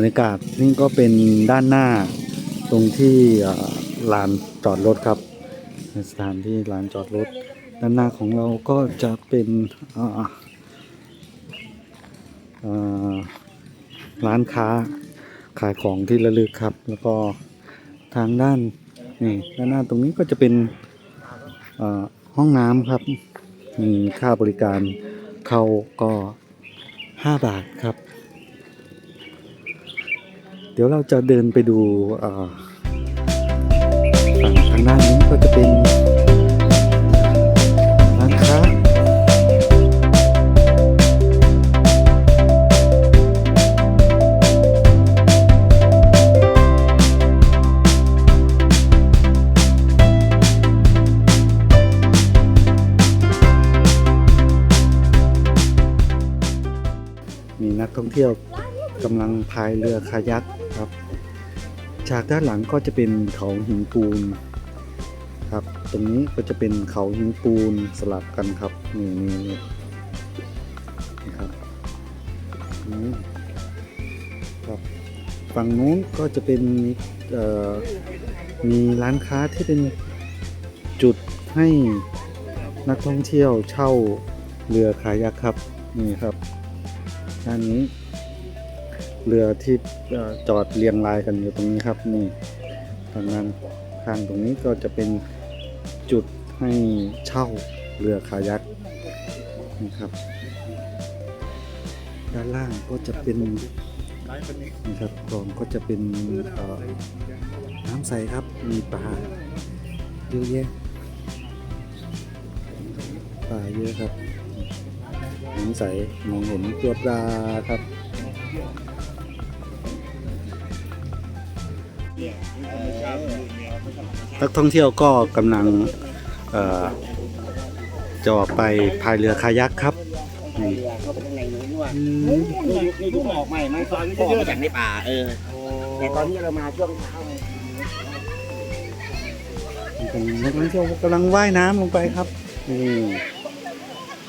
รรยากาศนี่ก็เป็นด้านหน้าตรงที่ลานจอดรถครับสถานที่ลานจอดรถ ด้านหน้าของเราก็จะเป็นร้านค้าขายของที่ระลึกครับ แล้วก็ทางด้านนี่ด้านหน้าตรงนี้ก็จะเป็นห้องน้ำครับมีค่าบริการเข้าก็ 5 บาทครับ เดี๋ยวเราจะเดินไปดูฝั่งทางด้านนี้ก็จะเป็นร้านค้ามีนักท่องเที่ยว กำลังพายเรือคายักครับจากด้านหลังก็จะเป็นเขาหินปูนครับ ตรงนี้ก็จะเป็นเขาหินปูนสลับกันครับนี่นี่นี่ครับนี่ครับฝั่งนู้นก็จะเป็นเอ่อมีร้านค้าที่เป็นจุดให้นักท่องเที่ยวเช่าเรือคายักครับนี่ครับด้านนี้ เรือที่จอดเรียงรายกันอยู่ตรงนี้ครับนี่ทางนั้นข้างตรงนี้ก็จะเป็นจุดให้เช่าเรือคายักนี่ครับด้านล่างก็จะเป็นนี่ครับคลองก็จะเป็นเอ่อน้ำใสครับมีปลาเยอะแยะปลาเยอะครับน้ำใสมองเห็นตัวปลาครับ นักท่องเที่ยวก็กำลังเอ่อจะออกไปพายเรือคายักครับนี่เข้าไปข้างในนู้นว่านี่นี่ทุกออกใหม่ไหมตอนนี้ออกมาจากในป่าเออแต่ตอนนี้เรามาช่วงเช้าไงเป็นนักท่องเที่ยวกำลังว่ายน้ำลงไปครับนี่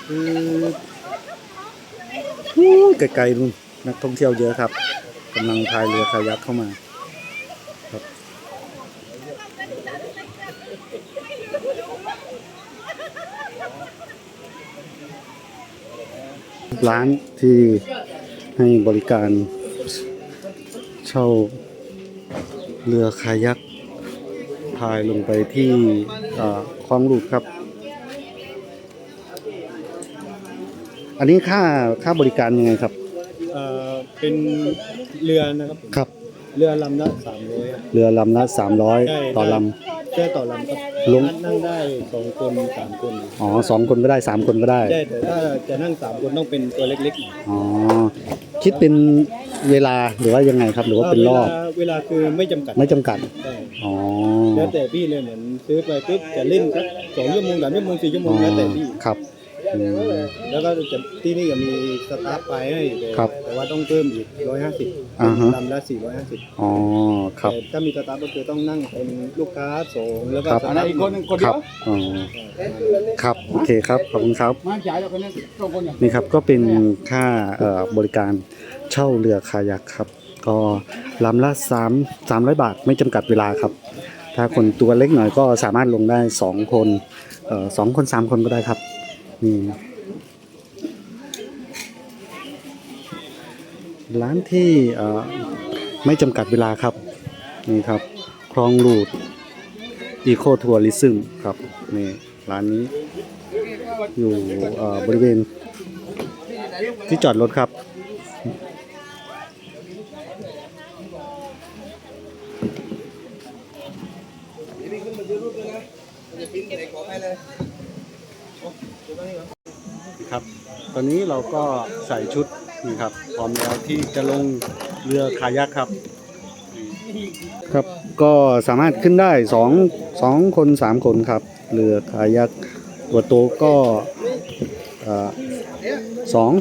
คืออู้ไกลๆนู่นนักท่องเที่ยวเยอะครับกำลังพายเรือคายักเข้ามาครับ ร้านที่ให้บริการเช่าเรือคายักพายลงไปที่เอ่อคลองหลุดครับ อันนี้ค่าค่าบริการยังไงครับเอ่อเป็นเรือนะครับผมครับ เรือลำละสามร้อยเรือลำละใช่300ต่อลแค่ต่อลำครับ ลง นั่งได้สองคนสามคนำอ๋อสองคนก็ได้สามคนก็ได้ได้แต่ถ้าจะนั่งสามคนต้องเป็นตัวเล็กๆหน่อยอ๋อ คิดเป็นเวลาหรือว่ายังไงครับ หรือว่าเป็นรอบ วลาเวลาคือไม่จำกัดไม่จำกัด ใช่อ๋อ แล้วแต่พี่เลยเหมือนซื้อไปปุ๊บจะเล่นสักสองชั่วโมงสามชั่วโมงสี่ชั่วโมอ๋งอแล้วแต่พี่ ครับอืม แล้วก็จะที่นี่จะมีสตาฟไปให้แต่ครับแต่ว่าต้องเพิ่มอีกร้อยห้าสิบอ่าฮะ ลำละสี่ร้อยห้าสิบอ๋อครับ แต่ถ้ามีสตาฟก็คือต้องนั่งเป็นลูกค้าสองแล้วก็ครับสตาฟอีกคนหนึ่งคนคเดีรัยบวอ๋อครับโอเคครับขอบคุณครับ มาจ่ายแล้วคนนี้สองคนอย่างนี่ครับก็เป็นค่าเอ่อบริการเช่าเรือคายักครับ ก็ลำละ3 300 บาทไม่จำกัดเวลาครับ ถ้าคนตัวเล็กหน่อยก็สามารถลงได้ 2 คนเอ่อสองคน 3 คนก็ได้ครับนี่ ร้านที่ไม่จำกัดเวลาครับ นี่ครับคลองลูดอีโคทัวริซึมครับนี่ร้านนี้อยู่บริเวณที่จอดรถครับ ครับ ตอนนี้เราก็ใส่ชุดนี่ครับพร้อมแล้วที่จะลงเรือคายักครับ ครับก็สามารถขึ้นได้สองสองคนสามคนครับ เรือคายักตัวโตก็เอ่อสอง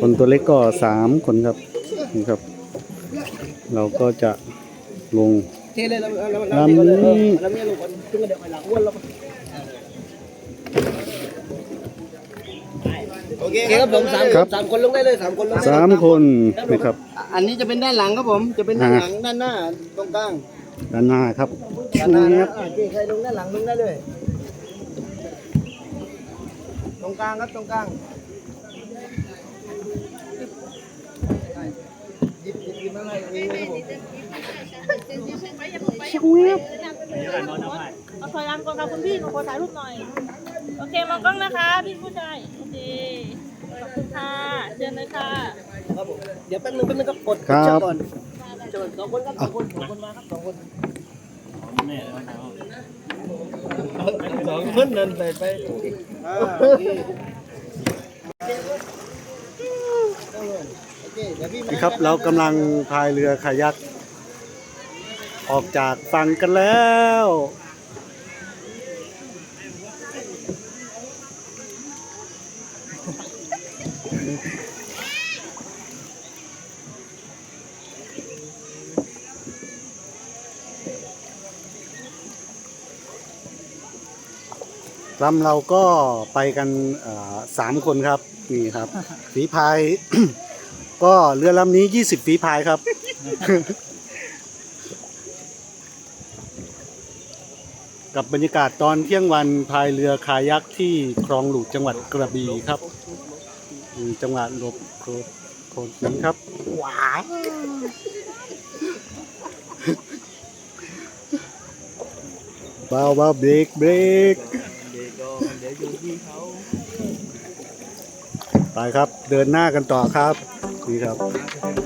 คนตัวเล็กก็สามคนครับนี่ครับ เราก็จะลงเทเลยแล้วแล้วลำนี้ แล้วเนี่ยลงขึ้นมาเดี๋ยวไปหลังอ้วนแล้ว โอเคครับผมสามครับ สามคนลงได้เลยสามคนลงได้เลยสามคนนะครับ อันนี้จะเป็นด้านหลังครับผม จะเป็นด้านหลังด้านหน้าตรงกลางด้านหน้าครับด้านหน้านี่นะครับอ่าโอเคใครลงด้านหลังลงได้เลย ตรงกลางครับตรงกลางหยิบหยิบหยิบมาเลยนี่ครับผมเอาถอยหลังก่อนค่ะคุณพี่หนูขอถ่ายรูปหน่อย โอเคมองกล้องนะคะพี่ผู้ชายโอเคขอบคุณค่ะเชิญเลยค่ะครับผมเดี๋ยวแป๊บนึงแป๊บนึงก็กดครับ เชือกก่อนเชิญสองคนครับสองคนสองคนมาครับสองคนสองคนนั่นไปไปอ่าโอเคโอเคเดี๋ยวพี่มานี่ครับเรากำลังพายเรือคายักออกจากฝั่งกันแล้ว ลำเราก็ไปกันเอ่อสามคนครับนี่ครับฝีพาย ก็เรือลำนี้20ฝีพายครับ กับบรรยากาศตอนเที่ยงวันพายเรือคายักที่คลองหลูกจังหวัดกระบี่ครับอืมจังหวัดหลบโคโคนหินครับว้าวเบาเบาเบรกเบรก ไปครับเดินหน้ากันต่อครับนี่ครับ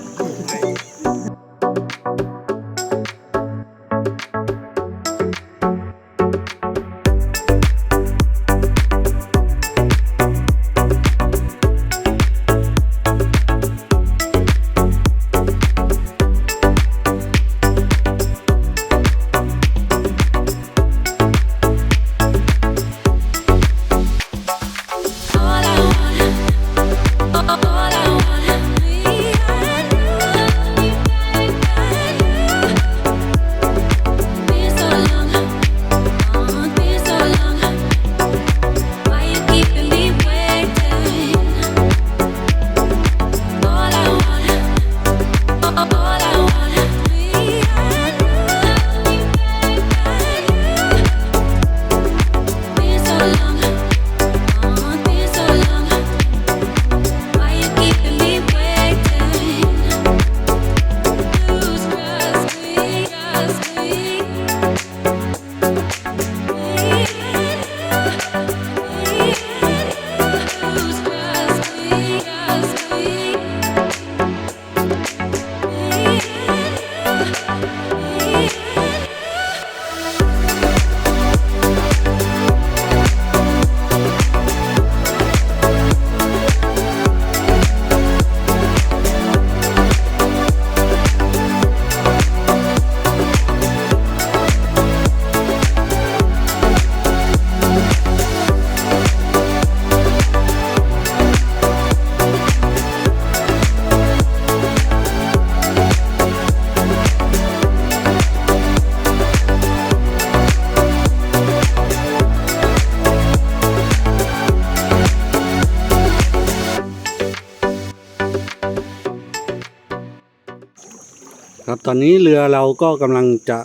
ตอนนี้เรือเราก็กำลังจะ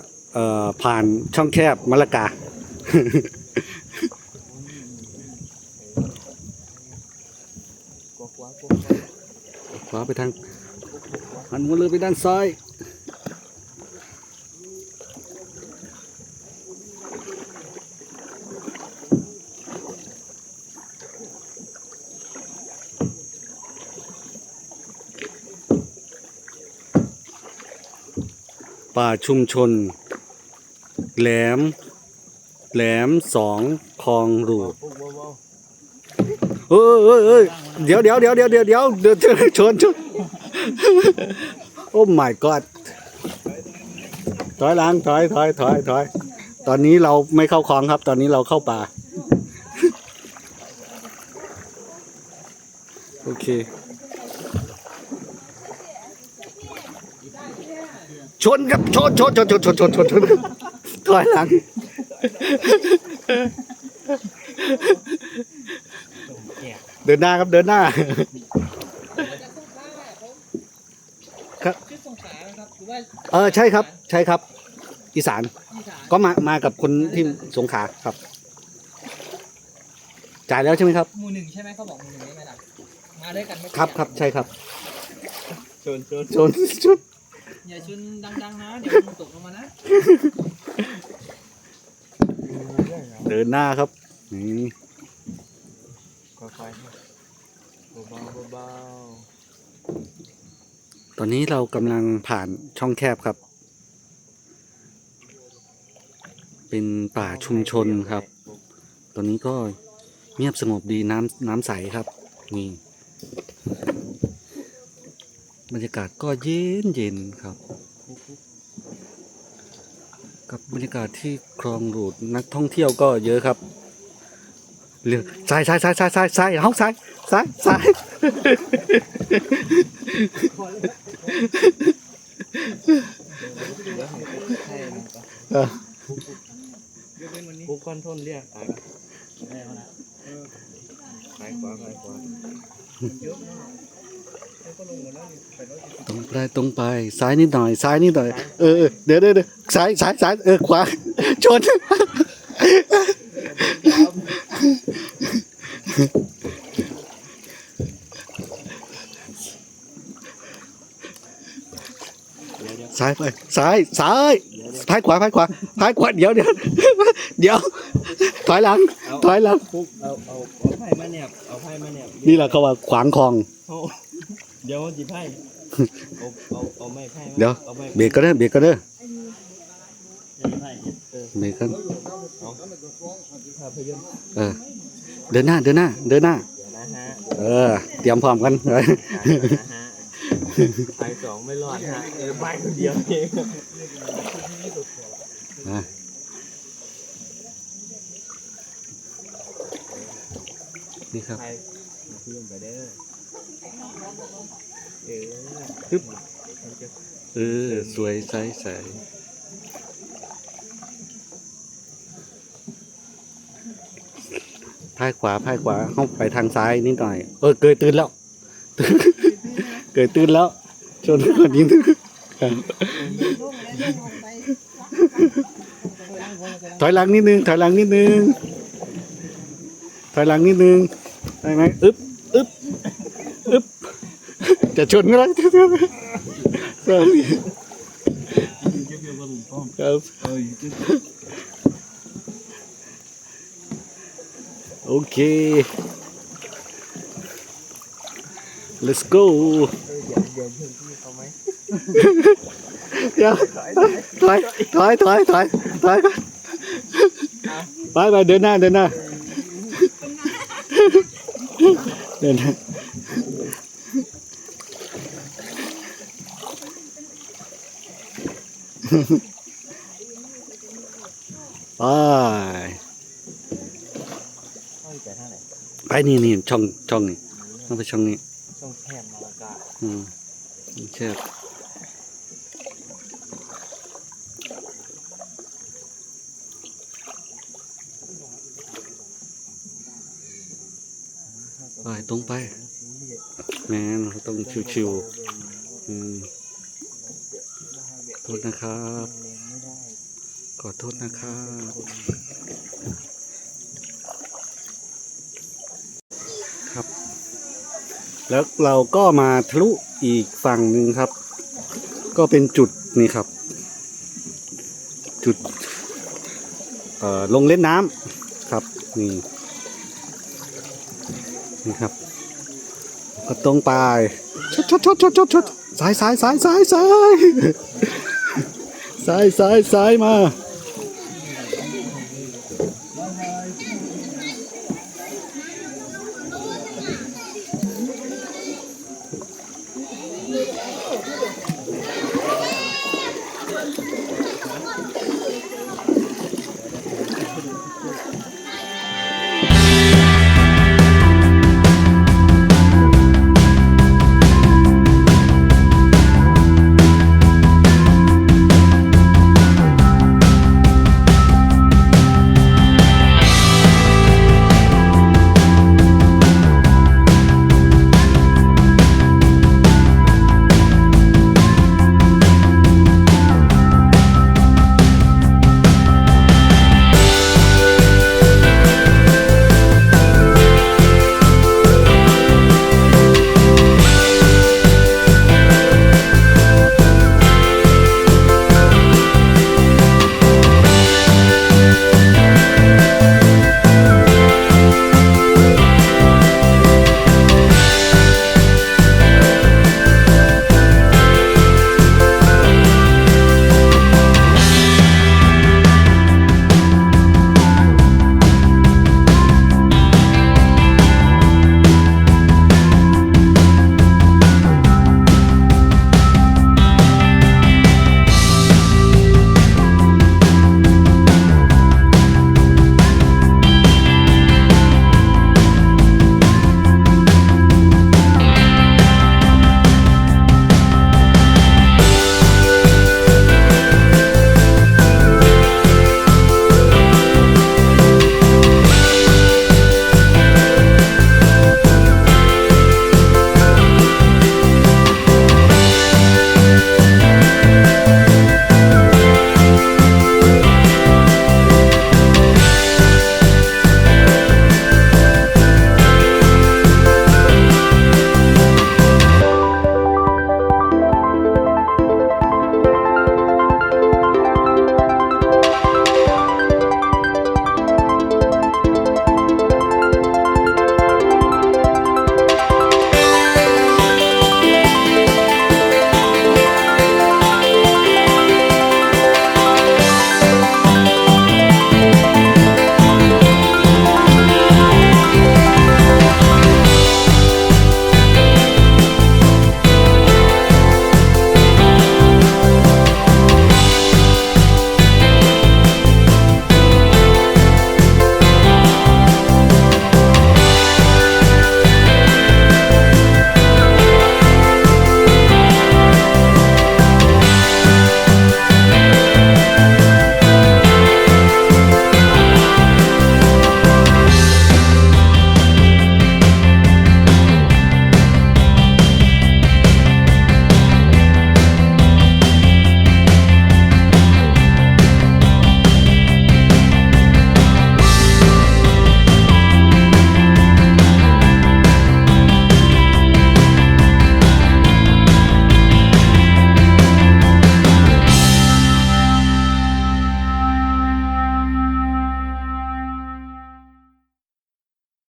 ผ่านช่องแคบมะละกา ขวาไปทางหันหัวเรือไปด้านซ้าย ป่าชุมชน แหลม แหลมสองคลองรูเอ้ยเอ้ยเอ้ยเดี๋ยวเดี๋ยวเดี๋ยวเดี๋ยวเดี๋ยวเดี๋ยวเดี๋ยวชนชนโอ้ my god ถอยหลังถอยถอยถอยถอยตอนนี้เราไม่เข้าคลองครับ ตอนนี้เราเข้าป่า โอเค ชนครับชนชนชนชนชนชนชนชนถอยหลังเดินหน้าครับเดินหน้าครับชื่อสงขลานะครับหรือว่าเออใช่ครับ ใช่ครับอีสานอีสาน ก็มามากับคนที่สงขลาครับ จ่ายแล้วใช่ไหมครับหมู่หนึ่งใช่ไหมเขาบอกหมู่หนึ่งใช่ไหมล่ะมาด้วยกันไหมครับครับใช่ครับชนชนชนชุด อย่าชุนดังๆนะ เดี๋ยวมันตกลงมานะ เดินหน้าครับ นี่ค่อยๆเบาๆเบาตอนนี้เรากำลังผ่านช่องแคบครับ เป็นป่าชุมชนครับ ตอนนี้ก็เงียบสงบดีน้ำน้ำใสครับ นี่ บรรยากาศก็เย็นเย็นครับ กับบรรยากาศที่คลองหลูดนักท่องเที่ยวก็เยอะครับเรือซ้ายซ้ายซ้ายซ้ายซ้ายซ้ายเฮ้าซ้ายซ้ายซ้ายเออๆปุ๊บก้อนท่นเรียกตายกันซ้ายขวาซ้ายขวา ตรงไปตรงไป ซ้ายนิดหน่อย ซ้ายนิดหน่อย เออเออเดี๋ยวเดี๋ยวเดี๋ยวซ้ายซ้ายซ้ายเออขวาชนซ้ายไปซ้ายซ้ายพายขวาพายขวาพายขวาเดี๋ยวเดี๋ยวเดี๋ยวถอยหลังถอยหลังปุ๊บเอาเอาเอาไพ่มาเนี่ยเอาไพ่มาเนี่ยนี่แหละเขาว่าขวางคลอง เอาเดี๋ยวมันจีไพ่เอาเอาเอาไม้ไพ่มาเดี๋ยวเอาไม้เบรกก็ได้อเบรกก็ได้อไพ่เออเบรกกันภาพยนตร์เออเดินหน้าเดินหน้าเดินหน้า เดี๋ยวนะฮะเออ เตรียมพร้อมกันนะฮะไพ่สองไม่รอดฮะเออไพ่คนเดียวเองอะนี่ครับไพ่เพื่อนไปเด้อ เออปึ๊บเออ สวยใสใสพายขวาพายขวาเข้าไปทางซ้ายนิดหน่อย เออ เกยตื่นแล้ว เกยตื่นแล้ว ชนคนยิงถอยหลังนิดนึง ถอยหลังนิดนึง ถอยหลังนิดนึง ได้ไหมอึ๊บ จะชนก็ได้ sorry ครับโอเค let's go เดี๋ยวถอยถอยถอยถอยถอยก่อนไปไปเดินหน้าเดินหน้าเดินหน้า ไปเข้าไปทางไหนไปนี่นี่ช่องช่องนี่ต้องไปช่องนี้ช่องแคบมาละกาอืมเชือกไปตรงไปแมนเราต้องชิวๆอืมโท ษนะครับ ขอโทษนะครับครับ แล้วเราก็มาทะลุอีกฝั่งหนึ่งครับ ก็เป็นจุดนี่ครับ จุดลงเล่นน้ำครับนี่นี่ครับ ก็ตรงไปชดชดชดชดชดชดสายสายสายสายสาย Sai, 嘛